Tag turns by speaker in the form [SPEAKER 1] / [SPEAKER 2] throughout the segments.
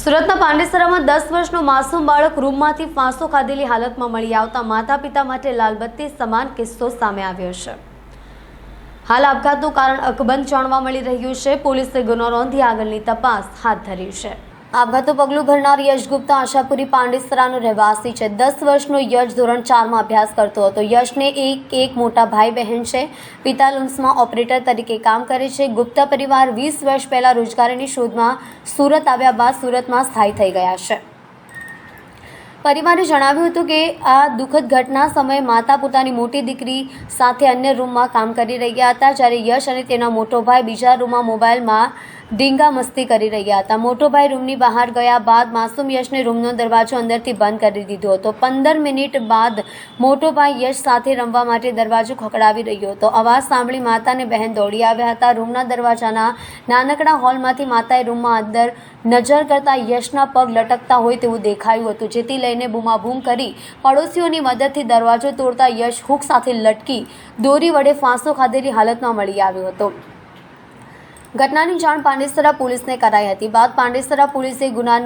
[SPEAKER 1] સુરતના પાંડેસરામાં દસ વર્ષનો માસૂમ બાળક રૂમમાંથી ફાંસો ખાધેલી હાલતમાં મળી આવતા માતા પિતા માટે લાલબત્તી સમાન કિસ્સો સામે આવ્યો છે. હાલ આપઘાતનું કારણ અકબંધ જાણવા મળી રહ્યું છે. પોલીસે ગુનો નોંધી આગળની તપાસ હાથ ધરી છે. આપઘાતનું પગલું ભરનાર યશ ગુપ્તા આશાપુરી પાંડેસરાનો રહેવાસી છે. દસ વર્ષનો યશ ધોરણ ચારમાં અભ્યાસ કરતો હતો. યશને એક એક મોટા ભાઈ બહેન છે. પિતા લુમ્સમાં ઓપરેટર તરીકે કામ કરે છે. ગુપ્તા પરિવાર વીસ વર્ષ પહેલાં રોજગારીની શોધમાં સુરત આવ્યા બાદ સુરતમાં સ્થાયી થઈ ગયા છે. પરિવારે જણાવ્યું હતું કે આ દુઃખદ ઘટના સમયે માતા પોતાની મોટી દીકરી સાથે અન્ય રૂમમાં કામ કરી રહ્યા હતા. જ્યારે યશ અને તેના મોટો ભાઈ બીજા રૂમમાં મોબાઈલમાં ડીંગા મસ્તી કરી રહ્યા હતા. મોટો ભાઈ રૂમની બહાર ગયા બાદ માસૂમ યશને રૂમનો દરવાજો અંદરથી બંધ કરી દીધો હતો. પંદર મિનિટ બાદ મોટો ભાઈ યશ સાથે રમવા માટે દરવાજો ખખડાવી રહ્યો હતો. અવાજ સાંભળી માતા અને બહેન દોડી આવ્યા હતા. રૂમના દરવાજાના નાનકડા હોલમાંથી માતાએ રૂમમાં અંદર નજર કરતા યશના પગ લટકતા હોય તેવું દેખાયું હતું, જેથી લઈને બૂમાબૂમ કરી પડોશીઓની મદદથી દરવાજો તોડતા યશ હુક સાથે લટકી દોરી વડે ફાંસો ખાધેલી હાલતમાં મળી આવ્યો હતો. ઘટનાની જાણ પાંડેસરા પોલીસને કરાઈ હતી. બાદ પાંડેસરા પોલીસે ગુના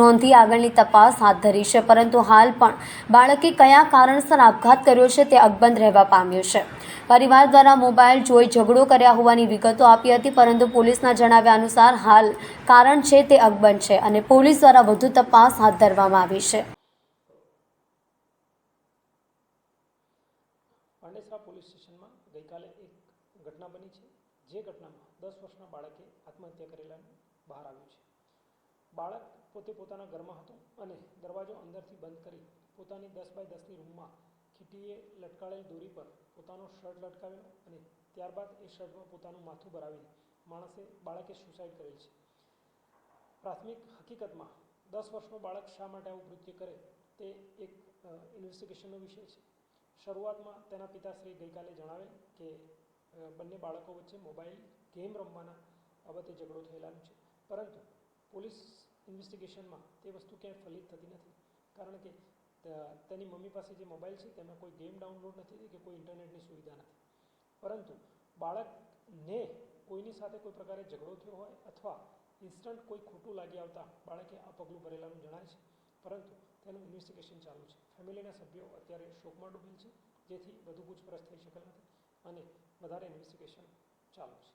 [SPEAKER 1] નોંધી આગળની તપાસ હાથ ધરી છે. પરંતુ હાલ પણ બાળકે કયા કારણસર આપઘાત કર્યો છે તે અકબંધ રહેવા પામ્યું છે. પરિવાર દ્વારા મોબાઈલ જોઈ ઝઘડો કર્યા હોવાની વિગતો આપી હતી, પરંતુ પોલીસના જણાવ્યા અનુસાર હાલ કારણ છે તે અકબંધ છે અને પોલીસ દ્વારા વધુ તપાસ હાથ ધરવામાં આવી છે.
[SPEAKER 2] પોલીસ સ્ટેશનમાં ગઈકાલે એક ઘટના બની છે. જે ઘટનામાં દસ વર્ષના બાળકે આત્મહત્યા કરેલાનું બહાર આવ્યું છે. બાળક પોતે પોતાના ઘરમાં હતો અને દરવાજો અંદરથી બંધ કરી પોતાની દસ બાય દસની રૂમમાં ખીટીએ લટકાળેલ દોરી પર પોતાનો શર્ટ લટકાવ્યો અને ત્યારબાદ એ શર્ટમાં પોતાનું માથું ભરાવીને માણસે બાળકે સુસાઇડ કરેલ છે. પ્રાથમિક હકીકતમાં દસ વર્ષનો બાળક શા માટે આવું કૃત્ય કરે તે એક ઇન્વેસ્ટિગેશનનો વિષય છે. શરૂઆતમાં તેના પિતાશ્રી ગઈકાલે જણાવેલ કે બંને બાળકો વચ્ચે મોબાઈલ ગેમ રમવાના બાબતે ઝઘડો થયેલાનું છે. પરંતુ પોલીસ ઇન્વેસ્ટિગેશનમાં તે વસ્તુ ક્યાંય ફલિત થતી નથી. કારણ કે તેની મમ્મી પાસે જે મોબાઈલ છે, તેમાં કોઈ ગેમ ડાઉનલોડ નથી થઈ કે કોઈ ઇન્ટરનેટની સુવિધા નથી. પરંતુ બાળકને કોઈની સાથે કોઈ પ્રકારે ઝઘડો થયો હોય અથવા ઇન્સ્ટન્ટ કોઈ ખોટું લાગી આવતા બાળકે આ પગલું ભરેલાનું જણાય છે. પરંતુ તેનું ઇન્વેસ્ટિગેશન ચાલુ છે. ફેમિલીના સભ્યો અત્યારે શોકમાં ડૂબેલ છે, જેથી વધુ પૂછપરછ થઈ શકેલ નથી. અને વધારે ઇન્વેસ્ટિગેશન ચાલુ છે